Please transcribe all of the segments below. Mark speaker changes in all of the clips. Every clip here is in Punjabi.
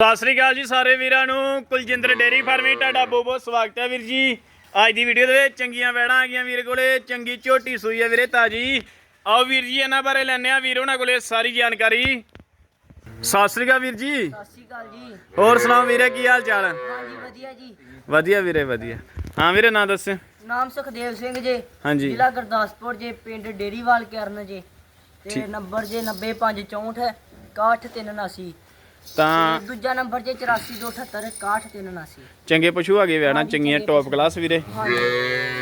Speaker 1: ਸਤਿ ਸ੍ਰੀ ਅਕਾਲ ਜੀ ਸਾਰੇ ਵੀਰਾਂ ਨੂੰ। ਕੁਲਜਿੰਦਰ ਡੇਰੀ ਫਾਰਮੀ ਤੁਹਾਡਾ ਬਹੁਤ ਬਹੁਤ ਸਵਾਗਤ ਹੈ ਵੀਰ ਜੀ। ਅੱਜ ਦੀ ਵੀਡੀਓ ਦੇ ਵਿੱਚ ਚੰਗੀਆਂ ਵੈੜਾਂ ਆ ਗਈਆਂ ਵੀਰ ਕੋਲੇ ਚੰਗੀ ਝੋਟੀ ਸੂਈ ਹੈ ਵੀਰੇ ਤਾਜੀ। ਆਓ ਵੀਰ ਜੀ ਇਹਨਾਂ ਬਾਰੇ ਲੈਣੇ ਆ ਵੀਰ ਉਹਨਾਂ ਕੋਲੇ ਸਾਰੀ ਜਾਣਕਾਰੀ। ਸਤਿ ਸ੍ਰੀ ਅਕਾਲ ਵੀਰ ਜੀ।
Speaker 2: ਸਤਿ ਸ਼੍ਰੀ ਅਕਾਲ ਜੀ।
Speaker 1: ਹੋਰ ਸੁਣਾਓ ਵੀਰੇ ਕੀ ਹਾਲ ਚਾਲ ਹੈ?
Speaker 2: ਹਾਂਜੀ ਵਧੀਆ ਜੀ।
Speaker 1: ਵਧੀਆ ਵੀਰੇ ਵਧੀਆ। ਹਾਂ ਵੀਰੇ ਨਾਂ ਦੱਸ।
Speaker 2: ਨਾਮ ਸੁਖਦੇਵ ਸਿੰਘ ਜੀ।
Speaker 1: ਹਾਂਜੀ।
Speaker 2: ਜ਼ਿਲ੍ਹਾ ਗੁਰਦਾਸਪੁਰ ਜੀ ਪਿੰਡ ਡੇਰੀਵਾਲ ਕਰਨ ਜੀ। ਤੇ। ਨੰਬਰ ਜੀ 90564 61379
Speaker 1: ਤਾਂ
Speaker 2: ਦੂਜਾ ਨੰਬਰ ਜੀ 84278 61379
Speaker 1: ਚੰਗੇ ਪਸ਼ੂ ਆ ਗਏ
Speaker 2: ਹਾਂਜੀ,
Speaker 1: ਚੰਗੀਆਂ
Speaker 2: ਚੰਗੇ
Speaker 1: ਟੌਪ ਕਲਾਸ ਵੀਰੇ।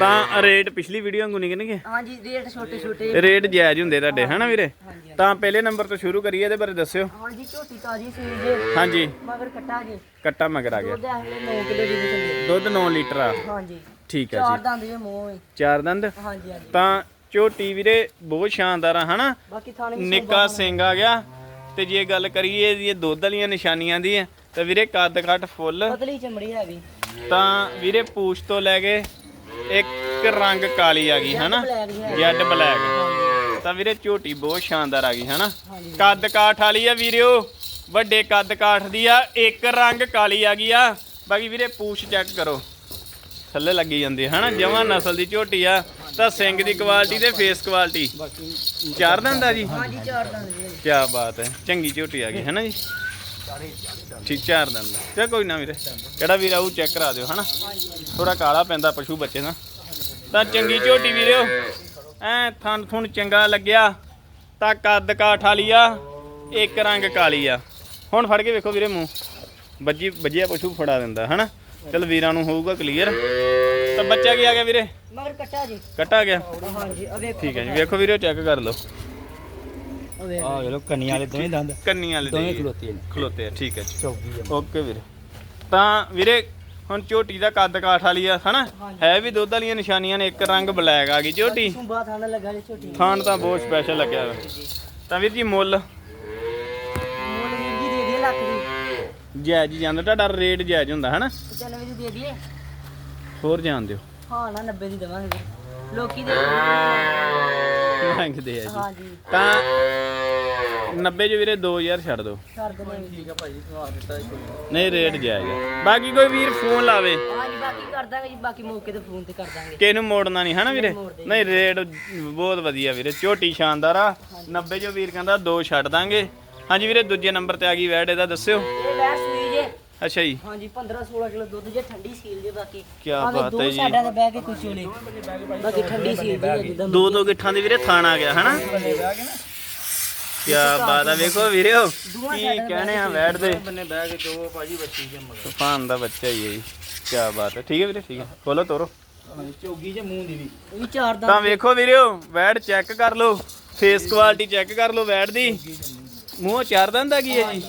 Speaker 1: ਤਾਂ ਰੇਟ ਪਿਛਲੀ ਵੀਡੀਓ ਵਾਂਗੂ ਨਹੀਂ ਕਿਨਗੇ
Speaker 2: ਹਾਂਜੀ ਰੇਟ ਛੋਟੇ ਛੋਟੇ।
Speaker 1: ਰੇਟ ਜਾਇਜ਼ ਹੁੰਦੇ ਤੁਹਾਡੇ ਹਨਾ ਵੀਰੇ? ਤਾਂ ਪਹਿਲੇ ਨੰਬਰ ਤੋਂ ਸ਼ੁਰੂ ਕਰੀਏ ਇਹਦੇ ਬਾਰੇ ਦੱਸਿਓ।
Speaker 2: ਹਾਂਜੀ ਝੋਟੀ ਤਾਜੀ ਸੀ ਜੀ।
Speaker 1: ਹਾਂਜੀ।
Speaker 2: ਮਗਰ ਕੱਟਾ ਜੀ।
Speaker 1: ਕੱਟਾ ਮਗਰ ਆ ਗਿਆ।
Speaker 2: ਦੁੱਧ ਹਲੇ 9 ਕਿਲੋ ਦੀ ਚੱਲੇ
Speaker 1: ਦੁੱਧ 9 ਲੀਟਰ ਆ।
Speaker 2: ਹਾਂਜੀ।
Speaker 1: ਠੀਕ ਹੈ
Speaker 2: ਚਾਰ
Speaker 1: ਜੀ
Speaker 2: ਦੰਦ ਜੇ ਮੂੰਹ ਹੈ।
Speaker 1: ਚਾਰ ਦੰਦ?
Speaker 2: ਹਾਂਜੀ ਹਾਂਜੀ।
Speaker 1: ਤਾਂ ਝੋਟੀ ਵੀਰੇ ਬਹੁਤ ਸ਼ਾਨਦਾਰ ਆ ਹਨਾ?
Speaker 2: ਬਾਕੀ ਥਾਣੇ ਵੀ
Speaker 1: ਨਿੱਕਾ ਸਿੰਘ ਆ ਗਿਆ। ਤੇ ਜੇ ਗੱਲ ਕਰੀਏ ਇਹਦੀ ਦੁੱਧ ਵਾਲੀਆਂ ਨਿਸ਼ਾਨੀਆਂ ਦੀ ਤਾਂ ਵੀਰੇ ਕੱਦ ਕੱਟ ਫੁੱਲ।
Speaker 2: ਪਤਲੀ ਚਮੜੀ ਹੈਗੀ
Speaker 1: ਤਾਂ ਵੀਰੇ ਪੂਛ ਤੋਂ ਲੈ ਕੇ ਇੱਕ ਰੰਗ ਕਾਲੀ ਆ ਗਈ ਹਨਾ? ਜੈਡ ਬਲੈਕ ਤਾਂ ਵੀਰੇ ਝੋਟੀ ਬਹੁਤ ਸ਼ਾਨਦਾਰ ਆ ਗਈ ਹਨਾ? ਕੱਦ ਕਾਠ ਵਾਲੀ ਆ ਵੀਰਿਓ। ਵੱਡੇ ਕੱਦ ਕਾਠ ਦੀ ਆ ਇੱਕ ਰੰਗ ਕਾਲੀ ਆ ਗਈ ਆ। ਬਾਕੀ ਵੀਰੇ ਪੂਛ ਚੈੱਕ ਕਰੋ। ਥੱਲੇ ਲੱਗੀ ਜਾਂਦੀ ਹਨਾ? ਜਵਾਂ ਨਸਲ ਦੀ ਝੋਟੀ ਆ। ਤਾਂ ਸਿੰਘ ਦੀ ਕੁਆਲਿਟੀ ਤੇ ਫੇਸ ਕੁਆਲਿਟੀ ਚਾਰ ਦੰਦ ਆ ਜੀ?
Speaker 2: ਹਾਂਜੀ ਚਾਰ ਦੰਦ ਜੀ।
Speaker 1: ਕੀ ਬਾਤ ਹੈ। ਚੰਗੀ ਝੋਟੀ ਆ ਗਈ ਹੈ ਨਾ ਜੀ? ਠੀਕ ਚਾਰ ਦੰਦ ਤੇ ਕੋਈ ਨਾ ਵੀਰੇ ਕਿਹੜਾ ਵੀਰ ਆਊ ਚੈੱਕ ਕਰਾ ਦਿਓ ਹਨਾ? ਥੋੜਾ ਕਾਲਾ ਪੈਂਦਾ ਪਸ਼ੂ ਬੱਚੇ ਦਾ। ਤਾਂ ਚੰਗੀ ਝੋਟੀ ਵੀਰਿਓ ਐ ਥਣ ਥੁਣ ਚੰਗਾ ਲੱਗਿਆ ਤਾਂ ਕੱਦ ਕਾਠ ਵਾਲੀ ਆ ਇੱਕ ਰੰਗ ਕਾਲੀ ਆ। ਹੁਣ ਫੜ ਕੇ ਵੇਖੋ ਵੀਰੇ ਮੂੰਹ। ਵੱਜੀ ਵੱਜਿਆ ਪਸ਼ੂ ਫੜਾ ਦਿੰਦਾ ਹਨਾ? ਚਲ ਵੀਰਾਂ ਨੂੰ ਹੋਊਗਾ ਕਲੀਅਰ ਤਾਂ ਬੱਚਾ ਕੀ ਆ ਗਿਆ ਵੀਰੇ?
Speaker 2: ਮਗਰ ਕੱਟਾ ਜੀ।
Speaker 1: ਕੱਟਾ ਗਿਆ?
Speaker 2: ਹਾਂਜੀ
Speaker 1: ਠੀਕ ਹੈ ਜੀ ਵੇਖੋ ਵੀਰੇ ਚੈੱਕ ਕਰ ਲਓ।
Speaker 2: ਆ ਵੇਖੋ
Speaker 3: ਆ ਵੇਲੋ ਕੰਨੀ ਵਾਲੇ ਦੋਵੇਂ ਦੰਦ।
Speaker 1: ਕੰਨੀ ਵਾਲੇ
Speaker 3: ਦੋਵੇਂ
Speaker 1: ਦੇ
Speaker 3: ਖਲੋਤੇ ਨੇ।
Speaker 1: ਖਲੋਤੇ ਆ ਠੀਕ ਹੈ ਜੀ।
Speaker 3: ਚੌਕੀ ਆ।
Speaker 1: ਓਕੇ ਵੀਰੇ। ਤਾਂ ਵੀਰੇ ਹੁਣ ਝੋਟੀ ਦਾ ਕੱਦ ਕਾਠ ਵਾਲੀ ਆ ਹਨਾ? ਹੈ ਵੀ ਦੁੱਧ ਵਾਲੀਆਂ ਨਿਸ਼ਾਨੀਆਂ ਨੇ ਇੱਕ ਰੰਗ ਬਲੈਕ ਆ ਗਈ ਝੋਟੀ।
Speaker 2: ਸੁੰਬਾ ਥਾਣਾ ਲੱਗਾ ਜੀ
Speaker 1: ਤਾਂ ਬਹੁਤ ਸਪੈਸ਼ਲ ਲੱਗਿਆ ਵਾ। ਤਾਂ ਵੀਰ ਜੀ ਮੁੱਲ?
Speaker 2: ਮੁੱਲ ਵੀਰ ਜੀ ਦੇ ਦੇ ਲੱਖ ਦੀ।
Speaker 1: ਜਾਇਜ਼ ਹੀ ਜਾਂਦਾ ਤੁਹਾਡਾ ਰੇਟ ਜਾਇਜ਼ ਹੁੰਦਾ ਹਨਾ?
Speaker 2: 95 ਦੀ ਦੇ ਦਈਏ।
Speaker 1: ਹੋਰ ਜਾਣ ਦਿਓ।
Speaker 2: ਹਾਂ ਨਾ 90 ਦੀ ਦੇਵਾਂਗੇ। ਲੋਕੀ ਦੇ
Speaker 1: ਮੰਗਦੇ ਆ ਜੀ।
Speaker 2: ਹਾਂਜੀ।
Speaker 1: ਤਾਂ 90 ਚ ਵੀਰੇ 2000 ਛੱਡ ਦਿਓ
Speaker 2: ਕਰ ਦਿੰਦੇ
Speaker 3: ਠੀਕ ਆ ਭਾਜੀ ਸਵਾਰ ਦਿੱਤਾ
Speaker 1: ਨਹੀਂ ਰੇਟ ਜਾਇਜ਼ ਆ ਬਾਕੀ ਕੋਈ ਵੀਰ ਫੋਨ ਲਾਵੇ।
Speaker 2: ਹਾਂਜੀ ਬਾਕੀ ਕਰ ਦਾਂਗੇ ਜੀ ਬਾਕੀ ਮੌਕੇ ਤੇ ਫੋਨ ਤੇ ਕਰ ਦਾਂਗੇ।
Speaker 1: ਕਿਸੇ ਨੂੰ ਮੋੜਨਾ ਨਹੀਂ ਹਨਾ ਵੀਰੇ?
Speaker 2: ਨਹੀਂ
Speaker 1: ਰੇਟ ਬਹੁਤ ਵਧੀਆ ਵੀਰੇ ਝੋਟੀ ਸ਼ਾਨਦਾਰ ਆ। 90 ਜੋ ਵੀਰ ਕਹਿੰਦਾ ਦੋ ਛੱਡ ਦਾਂਗੇ। ਹਾਂਜੀ ਵੀਰੇ ਦੂਜੇ ਨੰਬਰ ਤੇ ਆ ਗਈ ਵੈਡ ਇਹਦਾ ਦੱਸਿਓ।
Speaker 2: ਜੇ
Speaker 1: ਅੱਛਾ ਜੀ।
Speaker 2: ਹਾਂਜੀ 15 16 ਕਿਲੋ ਦੁੱਧ ਜੇ ਠੰਡੀ ਸੀਲ ਜੇ ਬਾਕੀ।
Speaker 1: ਕਿਆ
Speaker 2: ਭਾਵੇਂ
Speaker 1: ਬਾਤ
Speaker 2: ਦੋ
Speaker 1: ਹੈ ਜੀ।
Speaker 2: ਸਾਈਡਾਂ ਤੇ ਬਹਿ ਕੇ ਕੁਝ ਚੋਲੇ ਬਾਕੀ ਠੰਡੀ ਸੀਲ ਜੇ ਜਿੱਦਾਂ
Speaker 1: ਦੋ ਦੋ ਗਿੱਠਾਂ ਦੀ ਵੀਰੇ ਥਾਣ ਆ ਗਿਆ ਹਨਾ? ਕੀ ਬਾਤ ਆ ਵੇਖੋ ਵੀਰਿਓ ਕੀ ਕਹਿਣੇ ਆ ਵੈਡ ਦੇ
Speaker 3: ਬੰਨੇ ਬਹਿ ਕੇ ਦੋ ਭਾਜੀ ਬੱਚੀ ਦੇ ਮਗਰ
Speaker 1: ਤੂਫਾਨ ਦਾ ਬੱਚਾ ਹੀ ਹੈ ਜੀ। ਕੀ ਬਾਤ ਹੈ। ਠੀਕ ਹੈ ਵੀਰੇ ਠੀਕ ਹੈ। ਖੋਲੋ ਤੋਰੋ।
Speaker 3: ਚੌਗੀ ਜੇ ਮੂੰਹ ਦੀ ਵੀ।
Speaker 2: ਇਹ ਵੀ ਚਾਰ ਦਾ
Speaker 1: ਤਾਂ ਵੇਖੋ ਵੀਰਿਓ ਵੈਡ ਚੈੱਕ ਕਰ ਲਓ। ਫੇਸ ਕੁਆਲਿਟੀ ਚੈੱਕ ਕਰ ਲਓ ਵੈਡ ਦੀ। ਮੂੰਹ ਚਾਰ ਦੰਦ ਆ ਗਈ ਹੈ ਜੀ।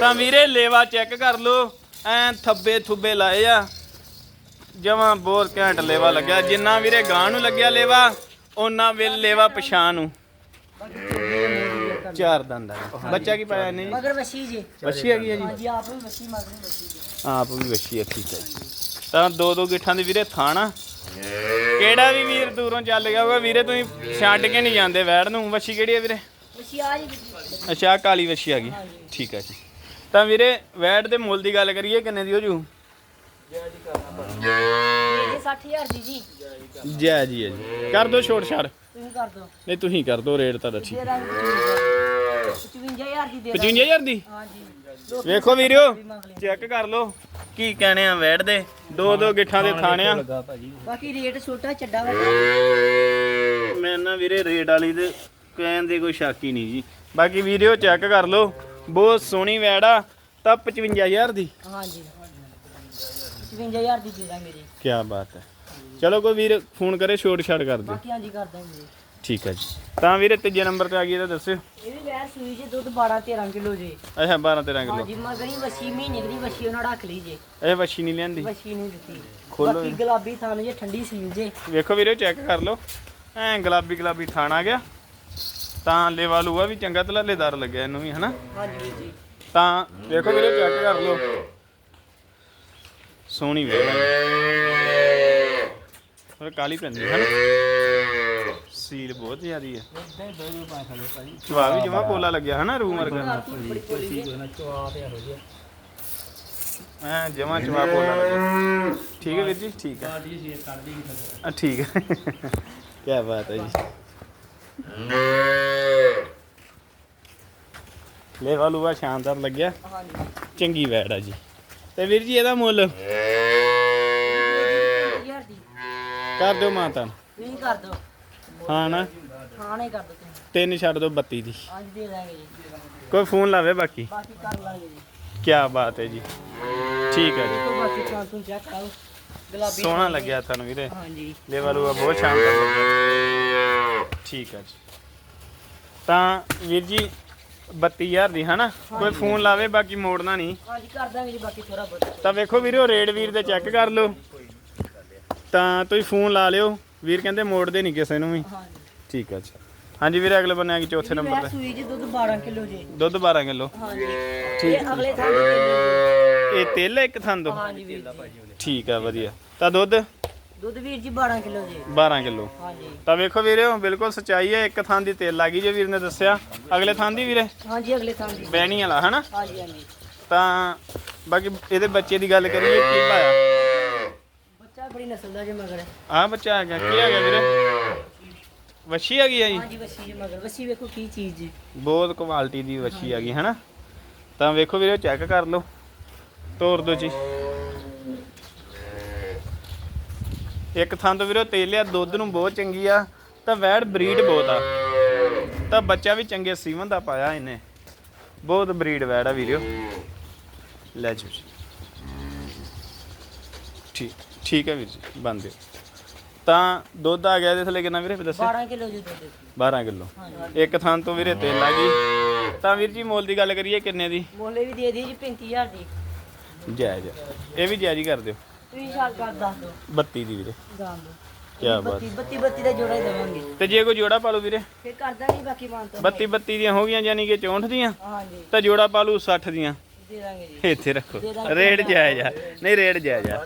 Speaker 1: ਤਾਂ ਵੀਰੇ ਲੇਵਾ ਚੈੱਕ ਕਰ ਲਓ। ਐ ਥੱਬੇ ਥੁੱਬੇ ਲਾਏ ਆ। ਜਮਾਂ ਬਹੁਤ ਘੈਂਟ ਲੇਵਾ ਲੱਗਿਆ। ਜਿੰਨਾ ਵੀਰੇ ਗਾਂ ਨੂੰ ਲੱਗਿਆ ਲੇਵਾ ਉਹਨਾਂ ਵੇ ਲੇਵਾ ਪਛਾਣ ਨੂੰ। ਚਾਰ ਦੰਦ ਆ। ਬੱਚਾ ਕੀ ਪਾਇਆ ਜੀ?
Speaker 2: ਮਗਰ ਵਸੀ ਜੇ।
Speaker 1: ਵੱਛੀ ਹੈਗੀ ਹੈ ਜੀ?
Speaker 2: ਹਾਂਜੀ ਆਪ ਵੀ ਵਸੀ ਮਗਰ ਵੀ ਵਸੀ ਜੇ।
Speaker 1: ਆਪ ਵੀ ਵੱਛੀ ਹੈ ਠੀਕ ਹੈ ਜੀ। ਤਾਂ ਦੋ ਦੋ ਗਿੱਠਾਂ ਦੇ ਵੀਰੇ ਥਾਣਾ ਕਿਹੜਾ ਵੀ ਵੀਰ ਦੂਰੋਂ ਚੱਲ ਗਿਆ ਹੋਊਗਾ ਵੀਰੇ ਤੁਸੀਂ ਛੱਡ ਕੇ ਨਹੀਂ ਜਾਂਦੇ ਵੈੜ ਨੂੰ। ਵੱਛੀ ਕਿਹੜੀ ਹੈ ਵੀਰੇ?
Speaker 2: ਵਸੀ ਆ ਜੀ।
Speaker 1: ਅੱਛਾ ਕਾਲੀ ਵੱਛੀ ਆ ਗਈ। ਠੀਕ ਹੈ ਜੀ। ਤਾਂ ਵੀਰੇ ਵੈੜ ਦੇ ਮੁੱਲ ਦੀ ਗੱਲ ਕਰੀਏ ਕਿੰਨੇ ਦੀ ਹੋ ਜੂ?
Speaker 2: ਇਹ 60000 ਦੀ ਜੀ।
Speaker 1: ਜੈ ਜੀ ਹੈ ਜੀ। ਕਰ ਦੋ ਛੋਟ ਛਾੜ।
Speaker 2: ਤੁਸੀਂ ਕਰ ਦਿਓ
Speaker 1: ਨਹੀਂ ਤੁਸੀਂ ਕਰ ਦੋ ਰੇਟ
Speaker 2: ਦੇ ਦਾਂਗੇ 55000 ਦੀ ਦੇ ਦਾਂਗੇ।
Speaker 1: 55000 ਦੀ? ਵੇਖੋ ਵੀਰਿਓ ਚੈੱਕ ਕਰ ਲਓ ਕੀ ਕਹਿਣੇ ਆ ਵੈੜ ਦੇ। ਦੋ ਦੋ ਗਿੱਠਾਂ ਦੇ
Speaker 3: ਭਾਜੀ।
Speaker 2: ਬਾਕੀ ਰੇਟ ਛੋਟਾ ਚੱਡਾ ਵਾ।
Speaker 1: ਮੈਂ ਨਾ ਵੀਰੇ ਰੇਟ ਵਾਲੀ ਦੇ ਕਹਿਣ ਦੇ ਕੋਈ ਸ਼ੱਕ ਹੀ ਨਹੀਂ ਜੀ। ਬਾਕੀ ਵੀਡੀਓ ਚੈੱਕ ਕਰ ਲਓ। ਬਹੁਤ ਸੋਹਣੀ ਵੈੜ ਆ ਤਾਂ 55000 ਦੀ।
Speaker 2: ਹਾਂਜੀ। 55000 ਦੀ ਦੇ ਦਾਂਗੇ ਜੀ।
Speaker 1: ਕੀ ਬਾਤ ਹੈ। ਚਲੋ ਕੋਈ ਵੀਰ ਫੋਨ ਕਰੇ ਛੋਟ ਛਾੜ ਕਰ ਦਿਓ।
Speaker 2: ਬਾਕੀ ਹਾਂਜੀ ਕਰ ਦਾਂਗੇ। ਜੀ
Speaker 1: ਠੀਕ ਹੈ ਜੀ। ਤਾਂ ਵੀਰੇ ਤੀਜੇ ਨੰਬਰ ਤੇ ਆ ਗਈ ਤਾਂ ਦੱਸਿਓ।
Speaker 2: ਇਹ ਵੀ ਵੈਰ ਸੂਈ ਜੇ ਦੁੱਧ 12 13 ਕਿਲੋ ਜੇ।
Speaker 1: ਅੱਛਾ 12 13 ਕਿਲੋ।
Speaker 2: ਹਾਂਜੀ ਮਗਰੀ ਵਸੀ ਮਹੀਨੇ ਦੀ ਵਸੀ ਉਹਨਾਂ ਰੱਖ ਲਈ ਜੇ।
Speaker 1: ਇਹ ਵੱਛੀ ਨਹੀਂ ਲੈਂਦੀ
Speaker 2: ਵਸੀ ਨਹੀਂ ਦਿੱਤੀ।
Speaker 1: ਖੋਲੋ
Speaker 2: ਬਾਕੀ ਗੁਲਾਬੀ ਥਾਨ ਜੇ ਠੰਡੀ ਸੀਲ ਜੇ।
Speaker 1: ਵੇਖੋ ਵੀਰੇ ਚੈੱਕ ਕਰ ਲਓ। ਐ ਗੁਲਾਬੀ ਗੁਲਾਬੀ ਥਾਣ ਆ ਗਿਆ। ਤਾਂ ਲੇਵਾ ਲੂਆ ਵੀ ਚੰਗਾ ਤਲੇਦਾਰ ਲੱਗਿਆ ਇਹਨੂੰ ਵੀ ਹਨਾ?
Speaker 2: ਹਾਂਜੀ ਵੀਰ ਜੀ।
Speaker 1: ਤਾਂ ਵੇਖੋ ਵੀਰੇ ਚੈੱਕ ਕਰ ਲਓ। ਸੋਹਣੀ ਵੇਖ ਉਹ ਕਾਲੀ ਪੈਂਦੀ ਹੈ ਨਾ ਸੀਲ ਬਹੁਤ ਜ਼ਿਆਦੀ ਹੈ
Speaker 3: ਇਦਾਂ ਹੀ ਦੋ ਦੋ ਪੰਜ ਖੜੇ ਭਾਜੀ
Speaker 1: ਚਵਾ ਵੀ ਜਮਾ ਪੋਲਾ ਲੱਗਿਆ ਹਨਾ ਰੂਮ ਵਰਗਾ?
Speaker 3: ਬੜੀ ਕੋਲੀ ਜੋ ਚਵਾ ਤੇ ਇਹੋ ਜਿਹਾ
Speaker 1: ਐ ਜਮਾ ਚਵਾ ਪੋਲਾ ਲੱਗਿਆ। ਠੀਕ ਹੈ ਵੀਰ ਜੀ? ਠੀਕ ਹੈ।
Speaker 3: ਨਹੀਂ
Speaker 1: ਆ ਠੀਕ ਹੈ। ਕੀ ਬਾਤ ਹੈ ਜੀ। ਲੈ ਵਾਲੂਆ ਸ਼ਾਨਦਾਰ ਲੱਗਿਆ।
Speaker 2: ਹਾਂਜੀ
Speaker 1: ਚੰਗੀ ਵੈੜ ਆ ਜੀ। ਤੇ ਵੀਰ ਜੀ ਇਹਦਾ ਮੁੱਲ?
Speaker 2: ਯਾਰ ਦੀ
Speaker 1: ਕਰ ਦਿਓ ਮਾਤਾ
Speaker 2: ਤੁਸੀਂ ਕਰ ਦਿਓ।
Speaker 1: ਹਾਂ ਨਾ?
Speaker 2: ਹਾਂ ਨਹੀਂ ਕਰ ਦਿਓ ਤੁਸੀਂ।
Speaker 1: ਤਿੰਨ ਛੱਡ ਦਿਓ 32 ਦੀ।
Speaker 2: ਅੱਜ ਦੇ ਦਾਂਗੇ ਜੀ।
Speaker 1: ਕੋਈ ਫੋਨ ਲਾਵੇ ਬਾਕੀ?
Speaker 2: ਬਾਕੀ ਕਰ ਲਾਂਗੇ ਜੀ।
Speaker 1: ਕੀ ਬਾਤ ਹੈ ਜੀ। ਠੀਕ ਹੈ ਜੀ।
Speaker 2: ਬਾਕੀ ਚਾਂ ਤੂੰ ਚੈੱਕ ਗੁਲਾਬੀ
Speaker 1: ਸੋਹਣਾ ਲੱਗਿਆ ਤੁਹਾਨੂੰ ਵੀਰੇ।
Speaker 2: ਹਾਂਜੀ
Speaker 1: ਲੈ ਵਾਲੂਆ ਬਹੁਤ ਸ਼ਾਨਦਾਰ ਲੱਗਿਆ। ਠੀਕ ਹੈ ਜੀ। ਤਾਂ ਵੀਰ ਜੀ 32000 ਦੀ ਹਨਾ? ਕੋਈ ਫੋਨ ਲਾਵੇ ਬਾਕੀ ਮੋੜਨਾ ਨਹੀਂ।
Speaker 2: ਹਾਂਜੀ ਕਰ ਦਾਂਗੇ ਜੀ ਬਾਕੀ ਥੋੜਾ ਬਹੁਤ।
Speaker 1: ਤਾਂ ਵੇਖੋ ਵੀਰੇ ਰੇਡ ਵੀਰ ਦੇ ਚੈੱਕ ਕਰ ਲਓ। ਤਾਂ ਤੁਸੀਂ ਫੋਨ ਲਾ ਲਿਓ। ਵੀਰ ਕਹਿੰਦੇ ਮੋੜਦੇ ਨਹੀਂ ਕਿਸੇ ਨੂੰ ਵੀ।
Speaker 2: ਹਾਂਜੀ।
Speaker 1: ਠੀਕ ਹੈ ਜੀ। ਹਾਂਜੀ ਵੀਰੇ ਅਗਲੇ ਬੰਨੇ ਆ ਗਈ ਚੌਥੇ ਨੰਬਰ
Speaker 2: ਮੈਂ
Speaker 1: ਤੇ
Speaker 2: ਸੂਈ ਜੀ ਦੁੱਧ 12 ਕਿਲੋ ਜੀ।
Speaker 1: ਦੁੱਧ 12 ਕਿਲੋ।
Speaker 2: ਹਾਂਜੀ।
Speaker 1: ਠੀਕ
Speaker 2: ਇਹ ਅਗਲੇ ਥਾਂ ਤੇ
Speaker 1: ਇਹ ਤੇਲ ਹੈ ਇੱਕ ਥਾਂ ਤੋਂ?
Speaker 2: ਹਾਂਜੀ ਵੀਰ ਜੀ।
Speaker 1: ਠੀਕ ਆ ਵਧੀਆ। ਤਾਂ ਦੁੱਧ?
Speaker 2: ਦੁੱਧ ਵੀਰ ਜੀ 12 ਕਿਲੋ ਜੀ
Speaker 1: 12 ਕਿਲੋ।
Speaker 2: ਹਾਂਜੀ।
Speaker 1: ਤਾਂ ਵੇਖੋ ਵੀਰੇ ਬਿਲਕੁਲ ਸਚਾਈ ਹੈ ਇੱਕ ਥਾਂ ਦੀ ਤੇਲ ਲੱਗੀ ਜੇ ਵੀਰ ਨੇ ਦੱਸਿਆ। ਅਗਲੇ ਥਾਂ ਦੀ ਵੀਰੇ?
Speaker 2: ਹਾਂਜੀ ਅਗਲੇ ਥਾਂ ਦੀ।
Speaker 1: ਬੈਣੀ ਵਾਲਾ ਹਨਾ?
Speaker 2: ਹਾਂਜੀ ਹਾਂਜੀ।
Speaker 1: ਤਾਂ ਬਾਕੀ ਇਹਦੇ ਬੱਚੇ ਦੀ ਗੱਲ ਕਰੀਏ ਕੀ ਪਾਇਆ
Speaker 2: ਬੱਚਾ ਬੜੀ ਨਸਲ ਦਾ ਜੇ ਮਗਰ।
Speaker 1: ਆ ਬੱਚਾ ਆ ਗਿਆ ਕੀ ਆ ਗਿਆ ਵੀਰੇ? ਵੱਛੀ ਆ ਗਈ ਆ ਜੀ?
Speaker 2: ਹਾਂਜੀ ਵੱਛੀ ਜੇ ਮਗਰ। ਵੱਛੀ ਵੇਖੋ ਕੀ ਚੀਜ਼ ਜੀ।
Speaker 1: ਬਹੁਤ ਕੁਆਲਿਟੀ ਦੀ ਵੱਛੀ ਆ ਗਈ ਹਨਾ? ਤਾਂ ਵੇਖੋ ਵੀਰੇ ਚੈੱਕ ਕਰ ਲਓ। ਤੋਰ ਦੋ ਜੀ। ਇੱਕ ਥਾਂ ਤੋਂ ਵੀਰੇ ਤੇਲ ਲਿਆ ਦੁੱਧ ਨੂੰ ਬਹੁਤ ਚੰਗੀ ਆ ਤਾਂ ਵੈੜ ਬਰੀਡ ਬਹੁਤ ਆ। ਤਾਂ ਬੱਚਾ ਵੀ ਚੰਗੇ ਸੀਮਨ ਦਾ ਪਾਇਆ ਇਹਨੇ। ਬਹੁਤ ਬਰੀਡ ਵੈੜ ਆ ਵੀਰਿਓ ਲੈ ਜੀ। ਠੀਕ ਠੀਕ ਹੈ ਵੀਰ ਜੀ ਬੰਦ ਦਿਓ। ਤਾਂ ਦੁੱਧ ਆ ਗਿਆ ਇਹਦੇ ਥੱਲੇ ਕਿੰਨਾ ਵੀਰੇ ਦੱਸਿਆ
Speaker 2: 12 ਕਿਲੋ ਜੀ ਦੁੱਧ
Speaker 1: 12 ਕਿਲੋ। ਇੱਕ ਥਾਂ ਤੋਂ ਵੀਰੇ ਤੇਲ ਆ ਗਈ। ਤਾਂ ਵੀਰ ਜੀ ਮੁੱਲ ਦੀ ਗੱਲ ਕਰੀਏ ਕਿੰਨੇ ਦੀ?
Speaker 2: ਮੋਲੇ ਵੀ ਦੇ ਦੀ ਜੀ 35000 ਦੀ।
Speaker 1: ਜਾਇਜ਼। ਇਹ ਵੀ ਜਾਇਜ਼ ਹੀ ਕਰ ਦਿਓ।
Speaker 2: ਤੁਸੀਂ ਸਾਲ ਕਰ ਦੱਸ ਦਿਓ
Speaker 1: 32 ਦੀ ਵੀਰੇ।
Speaker 2: ਜਾਣ ਦਿਓ
Speaker 1: ਕੀ ਬਾਤ।
Speaker 2: 32 32 32 ਦਾ ਜੋੜਾ ਹੀ ਦੇਵਾਂਗੇ।
Speaker 1: ਤੇ ਜੇ ਕੋਈ ਜੋੜਾ ਪਾ ਲਓ ਵੀਰੇ।
Speaker 2: ਫਿਰ ਕਰ ਦਾਂਗੇ ਬਾਕੀ ਮਾਨ ਤਾਂ।
Speaker 1: 32 32 ਦੀਆਂ ਹੋ ਗਈਆਂ ਯਾਨੀ ਕਿ 64 ਦੀਆਂ।
Speaker 2: ਹਾਂਜੀ।
Speaker 1: ਤਾਂ ਜੋੜਾ ਪਾ ਲਓ 60 ਦੀਆਂ।
Speaker 2: ਦੇ ਦਾਂਗੇ ਜੀ।
Speaker 1: ਇੱਥੇ ਰੱਖੋ। ਰੇਟ ਜਾਇਜ਼ ਆ। ਨਹੀਂ ਰੇਟ ਜਾਇਜ਼ ਆ।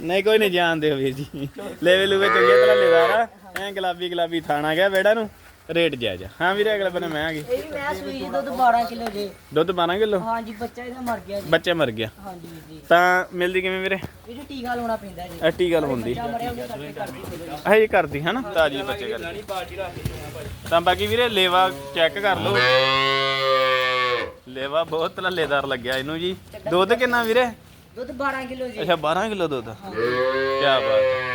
Speaker 1: ਨਹੀਂ ਕੋਈ ਨਹੀਂ ਜਾਣਦੇ ਹੋ ਵੀਰ ਜੀ। ਲੈਵੇ ਲੂਵੇ ਚੰਗੇ ਤਰ੍ਹਾਂ ਲੈਦਾਰ ਆ ਐ ਗੁਲਾਬੀ ਗੁਲਾਬੀ ਥਾਣਾ ਗਿਆ ਬੇੜਾ ਨੂੰ। ਰੇਟ ਜਾਇਜ਼ ਆ। ਹਾਂ ਵੀਰੇ ਅਗਲੇ ਬੰਨੇ ਮੈਂ ਆ ਗਈ।
Speaker 2: ਇਹ ਵੀ ਮੈਂ ਸੂਈ ਜੀ ਦੁੱਧ 12 ਕਿਲੋ ਜੀ।
Speaker 1: ਦੁੱਧ 12 ਕਿਲੋ?
Speaker 2: ਹਾਂਜੀ ਬੱਚਾ ਇਹਦਾ ਮਰ ਗਿਆ ਜੀ।
Speaker 1: ਬੱਚੇ ਮਰ ਗਿਆ।
Speaker 2: ਹਾਂਜੀ ਵੀਰ ਜੀ।
Speaker 1: ਤਾਂ ਮਿਲਦੀ ਕਿਵੇਂ ਵੀਰੇ?
Speaker 2: ਇਹ ਜੋ ਟੀਕਾ ਲਾਉਣਾ ਪੈਂਦਾ ਜੀ।
Speaker 1: ਐਟੀ ਗੱਲ ਹੁੰਦੀ
Speaker 2: ਬੱਚਾ ਮਰਿਆ ਉਹਦੇ ਕਰਕੇ ਕਰਦੀ ਚਲੋ ਜੀ
Speaker 1: ਇਹ ਜੀ ਕਰਦੀ ਹਨਾ? ਤਾਜੀ ਬੱਚੇ ਕਰਦੀ। ਤਾਂ ਬਾਕੀ ਵੀਰੇ ਲੇਵਾ ਚੈੱਕ ਕਰ ਲਓ। ਲੇਵਾ ਬਹੁਤ ਲੱਲੇਦਾਰ ਲੱਗਿਆ ਇਹਨੂੰ ਜੀ। ਦੁੱਧ ਕਿੰਨਾ ਵੀਰੇ?
Speaker 2: ਦੁੱਧ 12 ਕਿਲੋ ਜੀ।
Speaker 1: ਅੱਛਾ 12 ਕਿਲੋ ਦੁੱਧ। ਕੀ ਬਾਤ। ਹੈ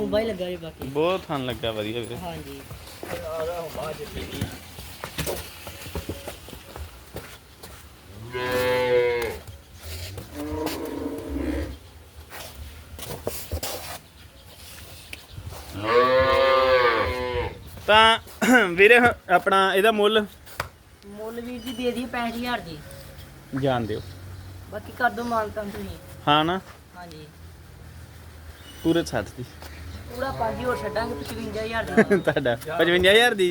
Speaker 2: ਥਾਂ ਤੁਹਾਨੂੰ ਸੂੰਬਾ ਹੀ ਲੱਗਾ ਜੀ ਬਾਕੀ।
Speaker 1: ਬਹੁਤ ਥਣ ਲੱਗਾ ਵਧੀਆ ਵੀਰੇ।
Speaker 2: ਹਾਂਜੀ।
Speaker 1: ਤਾਂ ਵੀਰੇ ਆਪਣਾ ਇਹਦਾ ਮੁੱਲ?
Speaker 2: ਮੁੱਲ ਵੀਰ ਜੀ ਦੇ ਦੀ 65000 ਦੀ।
Speaker 1: ਜਾਣ ਦਿਓ।
Speaker 2: ਬਾਕੀ ਕਰ ਦੋ ਮਾਲ ਤਾਂ ਤੁਸੀਂ।
Speaker 1: ਹਾਂ ਨਾ?
Speaker 2: ਹਾਂਜੀ।
Speaker 1: ਪੂਰੇ 60 ਦੀ।
Speaker 2: ਪੂਰਾ ਪੰਜ ਹੀ ਹੋਰ ਛੱਡਾਂਗੇ 55000 ਦਾ।
Speaker 1: ਤੁਹਾਡਾ 55000 ਦੀ?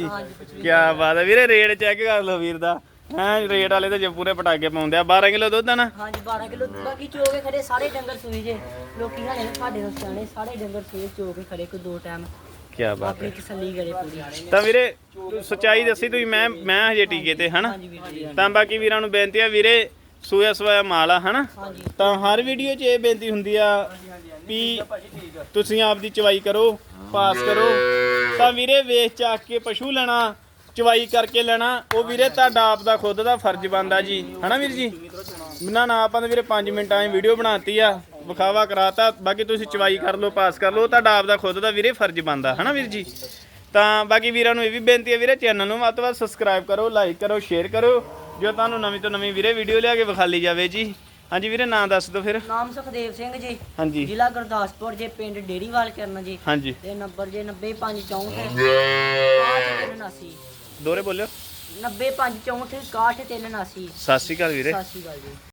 Speaker 1: ਕੀ ਬਾਤ ਹੈ ਵੀਰੇ ਰੇਟ ਚੈੱਕ ਕਰ ਲਓ ਵੀਰ ਦਾ। ਹਾਂ ਰੇਟ ਵਾਲੇ ਤਾਂ ਜੇ ਪੂਰੇ ਪਟਾਕੇ ਪਾਉਂਦੇ ਆ 12 ਕਿਲੋ ਦੁੱਧ ਆ ਨਾ?
Speaker 2: ਹਾਂਜੀ 12 ਕਿਲੋ ਬਾਕੀ ਚੋ ਕੇ ਖੜੇ ਸਾਰੇ ਡੰਗਰ ਸੂਈ ਜੇ। ਲੋਕੀ ਹਾਲੇ ਸਾਡੇ ਨੂੰ ਸਿਆਣੇ ਸਾਰੇ ਡੰਗਰ ਸੂਈ ਚੋ ਕੇ ਖੜੇ ਕੋਈ ਦੋ ਟਾਈਮ
Speaker 1: ਕੀ ਬਾਤ ਹੈ।
Speaker 2: ਆਪਣੀ ਤਸੱਲੀ ਕਰੇ ਪੂਰੀ।
Speaker 1: ਤਾਂ ਵੀਰੇ ਸੱਚਾਈ ਦੱਸੀ ਤੁਸੀਂ ਮੈਂ ਮੈਂ ਹਜੇ ਟੀਕੇ ਤੇ ਹਨਾ? ਤਾਂ ਬਾਕੀ ਵੀਰਾਂ ਨੂੰ ਬੇਨਤੀ ਆ ਵੀਰੇ ਸੂਇਆ ਸਵਾਇਆ ਮਾਲ ਆ ਹਨਾ? ਤਾਂ ਹਰ ਵੀਡੀਓ 'ਚ ਇਹ ਬੇਨਤੀ ਹੁੰਦੀ ਆ ਵੀ ਤੁਸੀਂ ਆਪਦੀ ਚਵਾਈ ਕਰੋ ਪਾਸ ਕਰੋ। ਤਾਂ ਵੀਰੇ ਵੇਚ ਚਾਕ ਕੇ ਪਸ਼ੂ ਲੈਣਾ ਚਵਾਈ ਕਰਕੇ ਲੈਣਾ ਉਹ ਵੀਰੇ ਤੁਹਾਡਾ ਆਪ ਦਾ ਖੁਦ ਦਾ ਫਰਜ਼ ਬਣਦਾ ਜੀ। ਹਨਾ ਵੀਰ ਜੀ? ਨਾ ਨਾ ਆਪਾਂ ਤਾਂ ਵੀਰੇ 5 ਮਿੰਟਾਂ 'ਚ ਵੀਡੀਓ ਬਣਾਤੀ ਆ ਵਿਖਾਵਾ ਕਰਾਤਾ। ਬਾਕੀ ਤੁਸੀਂ ਚਵਾਈ ਕਰ ਲਓ ਪਾਸ ਕਰ ਲਓ ਤੁਹਾਡਾ ਆਪ ਦਾ ਖੁਦ ਦਾ ਵੀਰੇ ਫਰਜ਼ ਬਣਦਾ। ਹਨਾ ਵੀਰ ਜੀ? ਤਾਂ ਬਾਕੀ ਵੀਰਾਂ ਨੂੰ ਇਹ ਵੀ ਬੇਨਤੀ ਹੈ ਵੀਰੇ ਚੈਨਲ ਨੂੰ ਵੱਧ ਤੋਂ ਵੱਧ ਸਬਸਕ੍ਰਾਈਬ ਕਰੋ ਲਾਈਕ ਕਰੋ ਸ਼ੇਅਰ ਕਰੋ। ਜੋ ਤੁਹਾਨੂੰ ਨਵੀਂ ਤੋਂ ਨਵੀਂ ਵੀਰੇ ਵੀਡੀਓ ਲਿਆ ਕੇ ਵਿਖਾਲੀ ਜਾਵੇ ਜੀ। ਹਾਂਜੀ ਵੀਰੇ ਨਾਂ ਦੱਸ ਦਿਓ ਫਿਰ।
Speaker 2: ਨਾਮ ਸੁਖਦੇਵ ਸਿੰਘ ਜੀ।
Speaker 1: ਹਾਂਜੀ।
Speaker 2: ਜ਼ਿਲ੍ਹਾ ਗੁਰਦਾਸਪੁਰ ਜੇ ਪਿੰਡ ਡੇੜੀਵਾਲ ਕਰਨਾ ਜੀ।
Speaker 1: ਹਾਂਜੀ।
Speaker 2: ਤੇ ਨੰਬਰ ਜੇ 90564 6379
Speaker 1: ਦੋਰੇ ਬੋਲਿਓ।
Speaker 2: 90564 6379
Speaker 1: ਸਤਿ ਸ਼੍ਰੀ ਅਕਾਲ ਵੀਰੇ।
Speaker 2: ਸਤਿ ਸ਼੍ਰੀ ਅਕਾਲ ਜੀ।